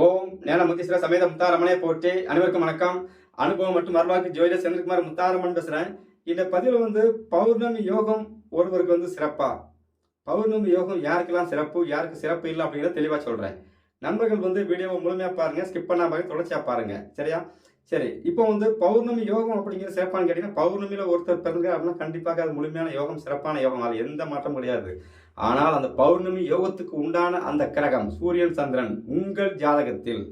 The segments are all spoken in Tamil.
ஓம் ஞான முத்தீஸ்வர சமேத முத்தாரமனே போற்றி. அனைவருக்கும் வணக்கம். அனுபவம் மற்றும் வரலாற்று ஜோதிடர் செந்தில்குமார் முத்தாரமன் பேசுறேன். இந்த பதிவில் வந்து பௌர்ணமி யோகம் ஒருவருக்கு வந்து சிறப்பா? பௌர்ணமி யோகம் யாருக்கெல்லாம் சிறப்பு யாருக்கு சிறப்பு இல்லை அப்படிங்கிறத தெளிவாக சொல்கிறேன் நண்பர்கள் வந்து வீடியோவை முழுமையாக பாருங்க. ஸ்கிப் பண்ணாம தொடர்ச்சியாக பாருங்க. சரியா? சரி இப்போ வந்து பௌர்ணமி யோகம் அப்படிங்கிற சிறப்பான்னு கேட்டீங்கன்னா பௌர்ணமியில் ஒருத்தர் பிறந்த அப்படின்னா கண்டிப்பாக அது முழுமையான யோகம் சிறப்பான யோகம். அது எந்த மாற்றம் கிடையாது. ஆனால் அந்த பௌர்ணமி யோகத்துக்கு உண்டான அந்த கிரகம் சூரியன் சந்திரன் உங்கள் ஜாதகத்தில்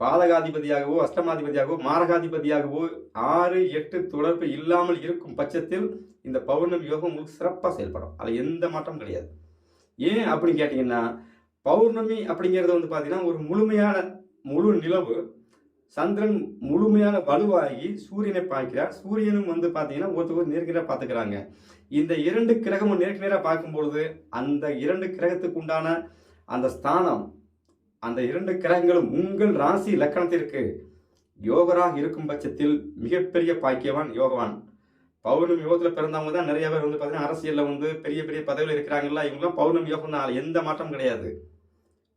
பாதகாதிபதியாகவோ அஷ்டமாதிபதியாகவோ மாரகாதிபதியாகவோ ஆறு எட்டு தொடர்பு இல்லாமல் இருக்கும் பட்சத்தில் இந்த பௌர்ணமி யோகம் உங்களுக்கு சிறப்பாக செயல்படும். அதில் எந்த மாற்றம் கிடையாது. ஏன் அப்படின்னு கேட்டிங்கன்னா பௌர்ணமி அப்படிங்கிறது வந்து பார்த்தீங்கன்னா ஒரு முழுமையான முழு நிலவு சந்திரன் முழுமையான வலுவாகி சூரியனை பார்க்கிறார். சூரியனும் வந்து பார்த்தீங்கன்னா ஒருத்தர் நேர்கிற பார்த்துக்கிறாங்க. இந்த இரண்டு கிரகமும் நேருக்கு நேராக பார்க்கும்பொழுது அந்த இரண்டு கிரகத்துக்கு உண்டான அந்த ஸ்தானம் அந்த இரண்டு கிரகங்களும் உங்கள் ராசி லக்கணத்திற்கு யோகராக இருக்கும் பட்சத்தில் மிகப்பெரிய பாக்கியவான் யோகவான். பௌர்ணமி யோகத்தில் பிறந்தவங்க தான் நிறைய பேர் வந்து பார்த்தீங்கன்னா அரசியலில் வந்து பெரிய பெரிய பதவியில் இருக்கிறாங்களா இவங்களாம் பௌர்ணமி யோகம் தான் எந்த மாற்றம் கிடையாது.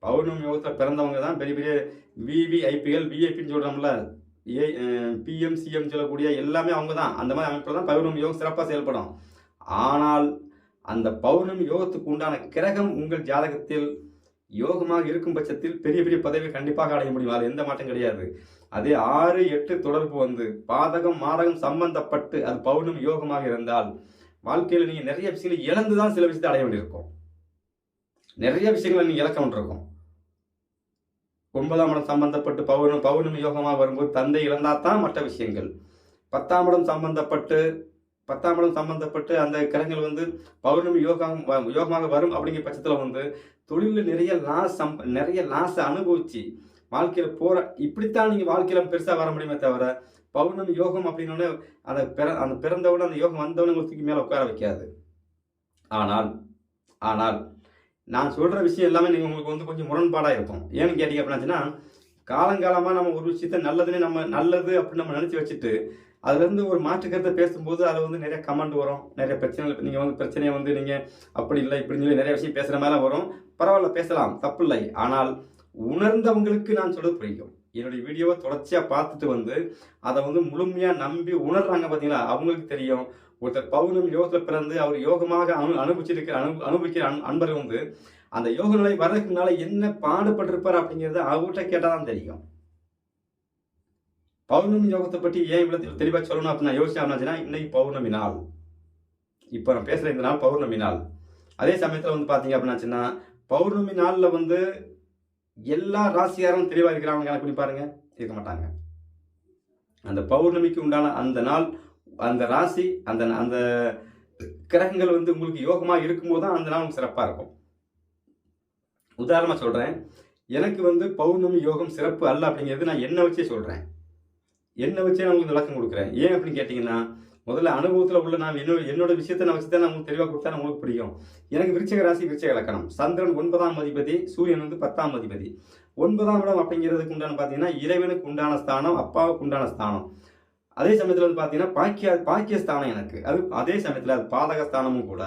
பௌர்ணமி யோகத்தில் பிறந்தவங்க தான் பெரிய பெரிய விவி ஐபிஎல் விஐபின்னு சொல்கிறோம்ல ஏ பிஎம் சிஎம் சொல்லக்கூடிய எல்லாமே அவங்க தான். அந்த மாதிரி அமைப்பில் தான் பௌர்ணமி யோகம் சிறப்பாக செயல்படும். ஆனால் அந்த பௌர்ணமி யோகத்துக்கு உண்டான கிரகம் உங்கள் ஜாதகத்தில் யோகமாக இருக்கும் பட்சத்தில் பெரிய பெரிய பதவி கண்டிப்பாக அடைய முடியும். அது எந்த மாற்றம் கிடையாது. அதே ஆறு எட்டு தொடர்பு வந்து பாதகம் மாதகம் சம்பந்தப்பட்டு அது பௌர்ணமி யோகமாக இருந்தால் வாழ்க்கையில் நீங்கள் நிறைய விஷயங்களை இழந்து தான் சில விஷயத்தை அடைய வேண்டியிருக்கும். நிறைய விஷயங்கள் நீங்கள் இழக்க இருக்கும் ஒன்பதாம் இடம் சம்பந்தப்பட்டு பௌர்ணமி பௌர்ணமி யோகமாக வரும்போது தந்தை இழந்தால் தான் மற்ற விஷயங்கள். பத்தாம் இடம் சம்பந்தப்பட்டு பத்தாம் இடம் சம்பந்தப்பட்டு அந்த கிரகங்கள் வந்து பௌர்ணமி யோகம் யோகமாக வரும் அப்படிங்கிற பட்சத்தில் வந்து தொழிலில் நிறைய லாஸ் சம் நிறைய லாஸை அனுபவிச்சு வாழ்க்கையில் போற இப்படித்தான் நீங்கள் வாழ்க்கையில் பெருசாக வர முடியுமே தவிர பௌர்ணமி யோகம் அப்படின்னோடனே அந்த பிற அந்த பிறந்தவுடன் அந்த யோகம் வந்தவொடனே உங்களுக்கு மேலே உட்கார வைக்காது. ஆனால் ஆனால் நான் சொல்கிற விஷயம் எல்லாமே நீங்கள் உங்களுக்கு வந்து கொஞ்சம் முரண்பாடாக இருக்கும். ஏன்னு கேட்டிங்க அப்படின்னாச்சுன்னா காலங்காலமாக நம்ம ஒரு விஷயத்த நல்லதுன்னு நம்ம நல்லது அப்படின்னு நம்ம நினச்சி வச்சுட்டு அதுலேருந்து ஒரு மாற்று கருத்தை பேசும்போது அதில் வந்து நிறைய கமெண்ட் வரும் நிறைய பிரச்சனைகள். நீங்கள் வந்து பிரச்சனையை வந்து நீங்கள் அப்படி இல்லை இப்படின்னு சொல்லி நிறைய விஷயம் பேசுகிற மாதிரிலாம் வரும். பரவாயில்ல பேசலாம் தப்பு இல்லை ஆனால் உணர்ந்தவங்களுக்கு நான் சொல்கிறது புரியும். என்னுடைய வீடியோவை தொடர்ச்சியாக பார்த்துட்டு வந்து அதை வந்து முழுமையாக நம்பி உணர்றாங்க பார்த்தீங்களா அவங்களுக்கு தெரியும். ஒருத்தர் பௌர்ணமி யோகத்தில் பிறந்து அவர் யோகமாக அனு அனுபவிச்சிருக்கிற அனு அனுபவிக்கிற அன் அன்பர் வந்து அந்த யோக நிலை வர்றதுக்குனால என்ன பாடுபட்டிருப்பார் அப்படிங்கிறத அவர்கிட்ட கேட்டால் தான் தெரியும். பௌர்ணமி யோகத்தை பற்றி ஏன் இவ்வளோ தெளிவாக சொல்லணும் அப்படின்னு நான் யோசிச்சேன் இன்னைக்கு பௌர்ணமி நாள். இப்போ நான் பேசுகிற இந்த நாள் பௌர்ணமி நாள். அதே சமயத்தில் வந்து பார்த்தீங்க அப்படின்னாச்சுன்னா பௌர்ணமி நாளில் வந்து எல்லா ராசியாரும் தெளிவாக இருக்கிறாங்க கணக்கு பண்ணி பாருங்க. இருக்க மாட்டாங்க. அந்த பௌர்ணமிக்கு உண்டான அந்த நாள் அந்த ராசி அந்த அந்த கிரகங்கள் வந்து உங்களுக்கு யோகமாக இருக்கும்போது தான் அந்த நாள் சிறப்பாக இருக்கும். உதாரணமாக சொல்கிறேன் எனக்கு வந்து பௌர்ணமி யோகம் சிறப்பு அல்ல அப்படிங்கிறது நான் என்னை வச்சே சொல்கிறேன் என்னை வச்சே நான் உங்களுக்கு விளக்கம் கொடுக்குறேன். ஏன் அப்படின்னு கேட்டிங்கன்னா முதல்ல அனுபவத்தில் உள்ள நான் என்னோட என்னோட விஷயத்தை நான் வச்சு தான் நான் தெளிவாக கொடுத்தா உங்களுக்கு பிடிக்கும் எனக்கு விருச்சக ராசி விருச்சக இலக்கணம் சந்திரன் ஒன்பதாம் அதிபதி சூரியன் வந்து பத்தாம் அதிபதி. ஒன்பதாம் இடம் அப்படிங்கிறதுக்கு உண்டான பார்த்தீங்கன்னா இறைவனுக்கு உண்டான ஸ்தானம் அப்பாவுக்கு உண்டான ஸ்தானம். அதே சமயத்தில் வந்து பார்த்தீங்கன்னா பாக்கிய பாக்கிய ஸ்தானம் எனக்கு. அது அதே சமயத்தில் அது பாதக ஸ்தானமும் கூட.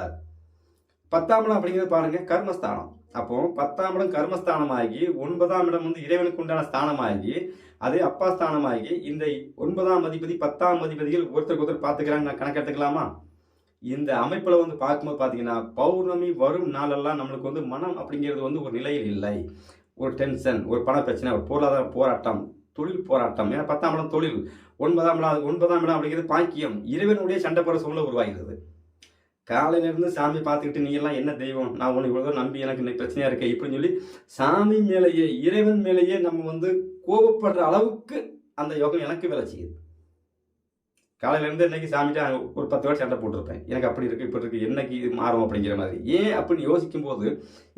பத்தாம் இடம் அப்படிங்கிறது பாருங்க கர்மஸ்தானம். அப்போ பத்தாம் இடம் கர்மஸ்தானமாகி ஒன்பதாம் இடம் வந்து இறைவனுக்கு உண்டான ஸ்தானமாகி அதே அப்பா ஸ்தானமாகி இந்த ஒன்பதாம் அதிபதி பத்தாம் அதிபதிகள் ஒருத்தருக்கு ஒருத்தர் பார்த்துக்கிறாங்க. நான் கணக்கு எடுத்துக்கலாமா? இந்த அமைப்பில் வந்து பார்க்கும்போது பார்த்தீங்கன்னா பௌர்ணமி வரும் நாளெல்லாம் நம்மளுக்கு வந்து மனம் அப்படிங்கிறது வந்து ஒரு நிலையில் இல்லை. ஒரு டென்ஷன் ஒரு பண பிரச்சனை ஒரு பொருளாதார போராட்டம் தொழில் போராட்டம். ஏன்னா பத்தாம் இடம் தொழில் ஒன்பதாம் இடம் ஒன்பதாம் இடம் அப்படிங்கிறது பாக்கியம். இறைவனுடைய சண்டை போகிற சூழ்நிலை உருவாகிறது. காலையிலேருந்து சாமி பார்த்துக்கிட்டு நீ எல்லாம் என்ன தெய்வம்? நான் உன்னை இவ்வளோ நம்பி எனக்கு இன்னைக்கு பிரச்சனையாக இருக்கே. இப்படின்னு சொல்லி சாமி மேலேயே இறைவன் மேலேயே நம்ம வந்து கோபப்படுற அளவுக்கு அந்த யோகம் எனக்கு வேலை செய்யுது. காலையிலேருந்து இன்னைக்கு சாமிட்ட ஒரு பத்து வாட்டி சண்டை போட்டிருப்பேன். எனக்கு அப்படி இருக்குது இப்படி இருக்குது என்னைக்கு இது மாறும்? அப்படிங்கிற மாதிரி. ஏன் அப்படின்னு யோசிக்கும் போது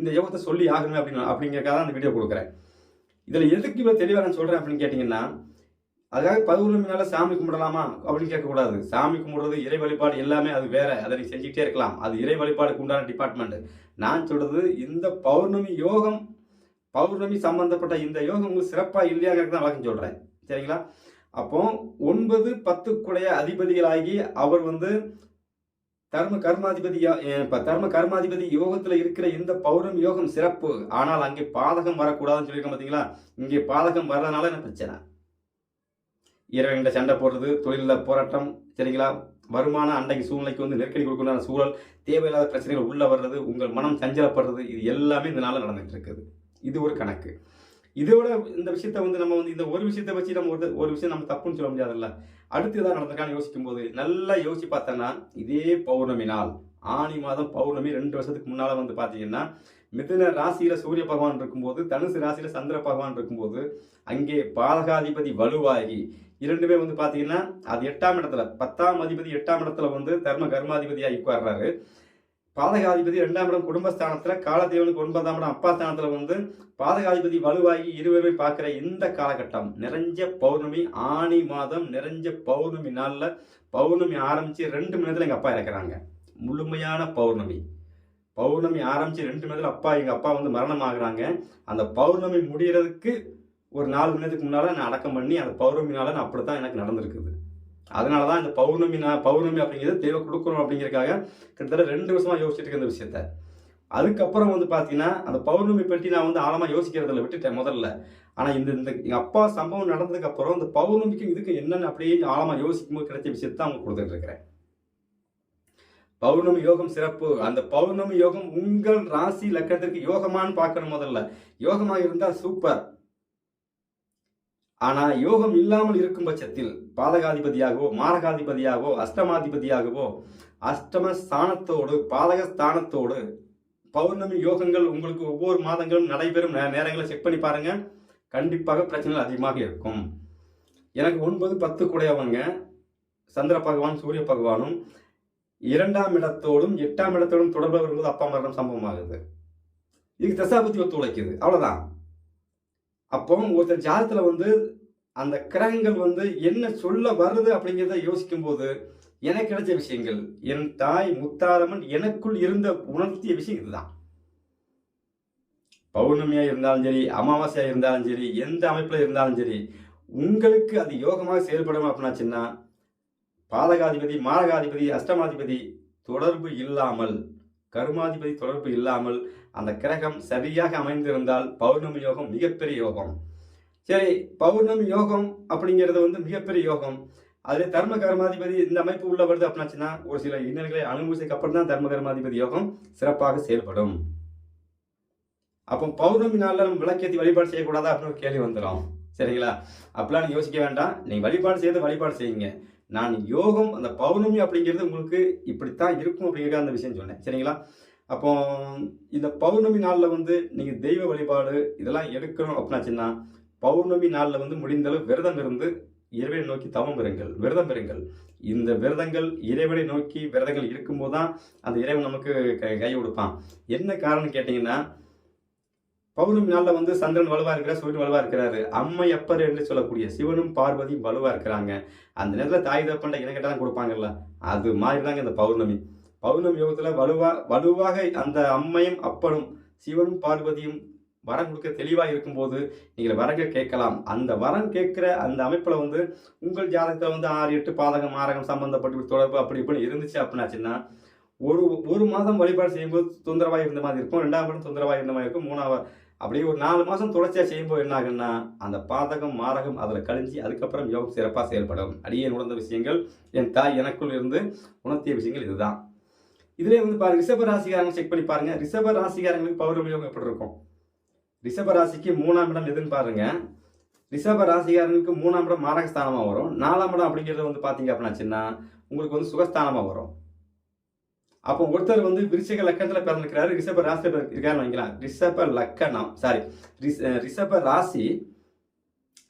இந்த யோகத்தை சொல்லி ஆகணுமே அப்படின்னு அப்படிங்கிறக்காக தான் அந்த வீடியோ கொடுக்குறேன். இதில் எதுக்கு இவ்வளோ தெளிவாக நான் சொல்கிறேன் அப்படின்னு கேட்டிங்கன்னா அதுக்காக பௌர்ணமி நாள சாமி கும்பிடலாமா? அப்படின்னு கேட்கக்கூடாது. சாமி கும்பிடுறது இறை வழிபாடு எல்லாமே அது வேற. அதை நீ செஞ்சுக்கிட்டே இருக்கலாம். அது இறை வழிபாடுக்கு உண்டான டிபார்ட்மெண்ட் நான் சொல்றது இந்த பௌர்ணமி யோகம் பௌர்ணமி சம்பந்தப்பட்ட இந்த யோகம் உங்களுக்கு சிறப்பாக இல்லையாங்கிறது தான் வழக்கம் சொல்கிறேன் சரிங்களா? அப்போ ஒன்பது பத்துக்குடைய அதிபதிகளாகி அவர் வந்து தர்ம கர்மாதிபதி இப்போ தர்ம கர்மாதிபதி யோகத்தில் இருக்கிற இந்த பௌர்ணமி யோகம் சிறப்பு. ஆனால் அங்கே பாதகம் வரக்கூடாதுன்னு சொல்லியிருக்கோம் பார்த்தீங்களா இங்கே பாதகம் வர்றதுனால என்ன பிரச்சனை? இறைவன்கிட்ட சண்டை போடுறது தொழிலில் போராட்டம் சரிங்களா? வருமான அன்றைக்கு சூழ்நிலைக்கு வந்து நெருக்கடி கொடுக்கணும் சூழல் தேவையில்லாத பிரச்சனைகள் உள்ளே வர்றது உங்கள் மனம் சஞ்சலப்படுறது இது எல்லாமே இந்த நாளில் இருக்குது. இது ஒரு கணக்கு. இதோட இந்த விஷயத்த வந்து நம்ம வந்து இந்த ஒரு விஷயத்தை வச்சு நம்ம ஒரு ஒரு விஷயம் நம்ம தப்புன்னு சொல்ல முடியாதுல்ல. அடுத்து எதாவது நடந்திருக்கான்னு யோசிக்கும் போது நல்லா யோசிச்சு பார்த்தோன்னா இதே பௌர்ணமி நாள் ஆனி மாதம் பௌர்ணமி ரெண்டு வருஷத்துக்கு முன்னால் வந்து பார்த்தீங்கன்னா மிதுன ராசியில சூரிய பகவான் இருக்கும்போது தனுசு ராசியில சந்திர பகவான் இருக்கும்போது அங்கே பாதகாதிபதி வலுவாகி இரண்டுமே வந்து பார்த்தீங்கன்னா அது எட்டாம் இடத்துல பத்தாம் அதிபதி எட்டாம் இடத்துல வந்து தர்ம கர்மாதிபதியாக உட்கார்றாரு. பாதகாதிபதி ரெண்டாம் இடம் குடும்பஸ்தானத்துல காலதேவனுக்கு ஒன்பதாம் இடம் அப்பா ஸ்தானத்துல வந்து பாதகாதிபதி வலுவாகி இருவருமே பார்க்குற இந்த காலகட்டம் நிறைஞ்ச பௌர்ணமி ஆணி மாதம் நிறைஞ்ச பௌர்ணமி நாள்ல பௌர்ணமி ஆரம்பிச்சு ரெண்டு மணி நேரத்துல எங்க அப்பா இறக்குறாங்க. முழுமையான பௌர்ணமி. பௌர்ணமி ஆரம்பித்து ரெண்டு மணி நேரத்தில் அப்பா எங்கள் அப்பா வந்து மரணம் ஆகுறாங்க அந்த பௌர்ணமி முடிகிறதுக்கு ஒரு நாலு மணி நேரத்துக்கு முன்னால் நான் அடக்கம் பண்ணி அந்த பௌர்ணமி நாள நான் அப்படித்தான் எனக்கு நடந்திருக்குது. அதனால தான் இந்த பௌர்ணமி நான் பௌர்ணமி அப்படிங்கிறது தேவை கொடுக்குறோம் அப்படிங்கிறதுக்காக கிட்டத்தட்ட ரெண்டு வருஷமாக யோசிச்சுட்டு இருக்க இந்த விஷயத்த. அதுக்கப்புறம் வந்து பார்த்தீங்கன்னா அந்த பௌர்ணமி பற்றி நான் வந்து ஆழமாக யோசிக்கிறதில்ல விட்டுட்டேன் முதல்ல. ஆனால் இந்த இந்த எங்கள் அப்பா சம்பவம் நடந்ததுக்கப்புறம் இந்த பௌர்ணமிக்கும் இதுக்கு என்னென்னு அப்படியே ஆழமாக யோசிக்கும் போது கிடைச்ச விஷயத்தை அவங்க கொடுத்துட்டு இருக்கிறேன். பௌர்ணமி யோகம் சிறப்பு. அந்த பௌர்ணமி யோகம் உங்கள் ராசி லக்கணத்திற்கு யோகமான்னு பார்க்கணும் முதல்ல. யோகமா இருந்தா சூப்பர் ஆனா யோகம் இல்லாமல் இருக்கும் பட்சத்தில் பாதகாதிபதியாகவோ மாரகாதிபதியாகவோ அஷ்டமாதிபதியாகவோ அஷ்டம ஸ்தானத்தோடு பாதக ஸ்தானத்தோடு பௌர்ணமி யோகங்கள் உங்களுக்கு ஒவ்வொரு மாதங்களும் நடைபெறும் நே- நேரங்களை செக் பண்ணி பாருங்க. கண்டிப்பாக பிரச்சனைகள் அதிகமாக இருக்கும். எனக்கு ஒன்பது பத்து கூடையவங்க. சந்திர பகவான் சூரிய பகவானும். இரண்டாம் இடத்தோடும் எட்டாம் இடத்தோடும் தொடர்பு வரும்போது அப்பா மரணம் சம்பவமாகுது இதுக்கு தசாபுத்தி ஒத்துழைக்குது அவ்வளோதான் அப்போ ஒருத்தர் ஜாதத்தில் வந்து அந்த கிரகங்கள் வந்து என்ன சொல்ல வருது அப்படிங்கிறத யோசிக்கும் போது எனக்கு கிடைச்ச விஷயங்கள் என் தாய் முத்தாரம்மன் எனக்குள் இருந்த உணர்த்திய விஷயம் இதுதான். பௌர்ணமியாக இருந்தாலும் சரி அமாவாசையாக இருந்தாலும் சரி எந்த அமைப்பில் இருந்தாலும் சரி உங்களுக்கு அது யோகமாக செயல்படும் அப்படின்னாச்சுன்னா பாதகாதிபதி மாரகாதிபதி அஷ்டமாதிபதி தொடர்பு இல்லாமல் கருமாதிபதி தொடர்பு இல்லாமல் அந்த கிரகம் சரியாக அமைந்திருந்தால் பௌர்ணமி யோகம் மிகப்பெரிய யோகம். சரி பௌர்ணமி யோகம் அப்படிங்கிறது வந்து மிகப்பெரிய யோகம். அதில் தர்ம கர்மாதிபதி இந்த அமைப்பு உள்ள வருது அப்படின்னாச்சுன்னா ஒரு சில இன்னல்களை அனுபவிச்சதுக்கு அப்புறம் தான் தர்ம கர்மாதிபதி யோகம் சிறப்பாக செயல்படும். அப்போ பௌர்ணமி நாளில் நம்ம விளக்கேற்றி வழிபாடு செய்யக்கூடாதா அப்படின்னு ஒரு கேள்வி வந்துடும் சரிங்களா? அப்படிலாம் நீங்கள் யோசிக்க வேண்டாம். நீங்கள் வழிபாடு செய்து வழிபாடு செய்யுங்க. நான் யோகம் அந்த பௌர்ணமி அப்படிங்கிறது உங்களுக்கு இப்படித்தான் இருக்கும் அப்படிங்கிற அந்த விஷயம் சொன்னேன். சரிங்களா? அப்போ இந்த பௌர்ணமி நாளில் வந்து நீங்கள் தெய்வ வழிபாடு இதெல்லாம் எடுக்கணும் அப்படின்னாச்சுன்னா பௌர்ணமி நாளில் வந்து முடிந்தளவு விரதம் இருந்து இறைவனை நோக்கி தவம் இருங்கள் விரதம் இருங்கள் இந்த விரதங்கள் இறைவனை நோக்கி விரதங்கள் இருக்கும்போது தான் அந்த இறைவன் நமக்கு கை கை கொடுப்பான். என்ன காரணம் கேட்டிங்கன்னா பௌர்ணமி நாளில் வந்து சந்திரன் வலுவாக இருக்கிறார் சூரியன் வலுவாக இருக்கிறாரு. அம்மை அப்பர் என்று சொல்லக்கூடிய சிவனும் பார்வதியும் வலுவாக இருக்கிறாங்க. அந்த நேரத்தில் தாய் தப்பண்ட இனக்கெட்டாலும் கொடுப்பாங்கல்ல? அது மாதிரி தாங்க இந்த பௌர்ணமி. பௌர்ணமி யோகத்தில் வலுவா வலுவாக அந்த அம்மையும் அப்பனும் சிவனும் பார்வதியும் வரம் கொடுக்க தெளிவாக இருக்கும்போது நீங்கள் வரங்க கேட்கலாம். அந்த வரம் கேட்குற அந்த அமைப்பில் வந்து உங்கள் ஜாதகத்தில் வந்து ஆறு எட்டு பாதகம் மாரகம் சம்மந்தப்பட்டு தொடர்பு அப்படி இப்படின்னு இருந்துச்சு அப்படின்னாச்சுன்னா ஒரு ஒரு மாதம் வழிபாடு செய்யும்போது தொந்தரவாக இருந்த மாதிரி இருக்கும். ரெண்டாம் மாதம் தொந்தரவாக இருந்த மாதிரி இருக்கும். மூணாவது அப்படியே ஒரு நாலு மாதம் தொடர்ச்சியாக செய்யும்போது என்ன ஆகுன்னா அந்த பாதகம் மாரகம் அதில் கழிஞ்சு அதுக்கப்புறம் யோகம் சிறப்பாக செயல்படும். அடியே உணர்ந்த விஷயங்கள் என் தாய் எனக்குள் இருந்து உணர்த்திய விஷயங்கள் இதுதான். இதுலேயே வந்து பாருங்க ரிஷப ராசிக்காரங்க செக் பண்ணி பாருங்க. ரிஷப ராசிக்காரங்களுக்கு பௌர்ணமி யோகம் எப்படி இருக்கும்? ரிஷப ராசிக்கு மூணாம் இடம் எதுன்னு பாருங்க. ரிஷப ராசிகாரங்களுக்கு மூணாம் இடம் மாரகஸ்தானமாக வரும். நாலாம் இடம் அப்படிங்கிறது வந்து பார்த்தீங்க அப்படின்னாச்சுன்னா உங்களுக்கு வந்து சுகஸ்தானமாக வரும். அப்போ ஒருத்தர் வந்து விருச்சிக லக்கணத்தில் பிறந்திருக்கிறாரு ரிஷப ராசி இருக்காருன்னு வைக்கலாம் ரிஷப லக்கணம். சாரி ரிஷப ராசி.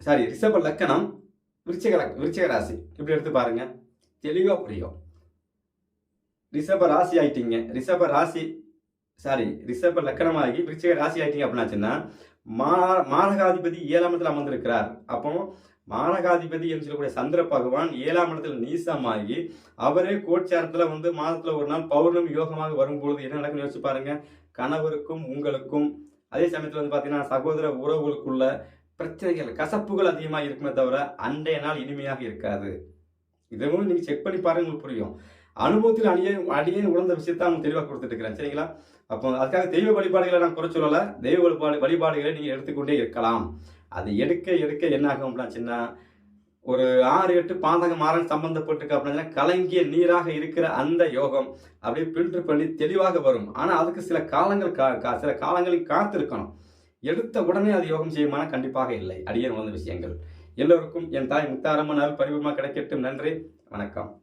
சாரி ரிஷப லக்கணம் விருச்சிக லக் விருச்சிக ராசி. இப்படி எடுத்து பாருங்க. தெளிவாக புரியும். ரிஷப ராசி ஆயிட்டீங்க. ரிஷப ராசி சாரி ரிஷப லக்கணமாகி விருச்சிக ராசி ஆயிட்டீங்க அப்படின்னாச்சுன்னா மா மாரகாதிபதி ஏழாம் இடத்துல அமர்ந்திருக்கிறார். அப்போ மாநகாதிபதி என்று சொல்லக்கூடிய சந்திர பகவான் ஏழாம் இடத்துல நீசமாகி அவரே கோட்சாரத்தில் வந்து மாதத்தில் ஒரு நாள் பௌர்ணமி யோகமாக வரும்பொழுது என்ன நடக்கும்னு யோசிச்சு பாருங்க. கணவருக்கும் உங்களுக்கும் அதே சமயத்தில் வந்து பார்த்தீங்கன்னா சகோதர உறவுகளுக்குள்ள பிரச்சனைகள் கசப்புகள் அதிகமாக இருக்குமே தவிர அன்றைய நாள் இனிமையாக இருக்காது. இதுவும் நீங்கள் செக் பண்ணி பாருங்க உங்களுக்கு புரியும். அனுபவத்தில் அடியே அடியே உணர்ந்த விஷயத்தை அவங்க தெளிவாக கொடுத்துட்டு இருக்கிறேன். சரிங்களா? அப்போ அதுக்காக தெய்வ வழிபாடுகளை நான் குறை சொல்லலை. தெய்வ வழிபாடு வழிபாடுகளை நீங்கள் எடுத்துக்கொண்டே இருக்கலாம். அது எடுக்க எடுக்க என்ன ஆகும் அப்படின்னா ஒரு ஆறு எட்டு பாதக மாறன் சம்பந்தப்பட்டிருக்கு அப்படின்னா கலங்கிய நீராக இருக்கிற அந்த யோகம் அப்படியே ஃபில்டர் பண்ணி தெளிவாக வரும். ஆனால் அதுக்கு சில காலங்கள் கா கா- சில காலங்களில் காத்திருக்கணும். எடுத்த உடனே அது யோகம் செய்யுமான கண்டிப்பாக இல்லை. அடியே உணர்ந்த விஷயங்கள். எல்லோருக்கும் என் தாய் முத்தாரம்மனால் பரிபூர்ணமாக கிடைக்கட்டும். நன்றி. வணக்கம்.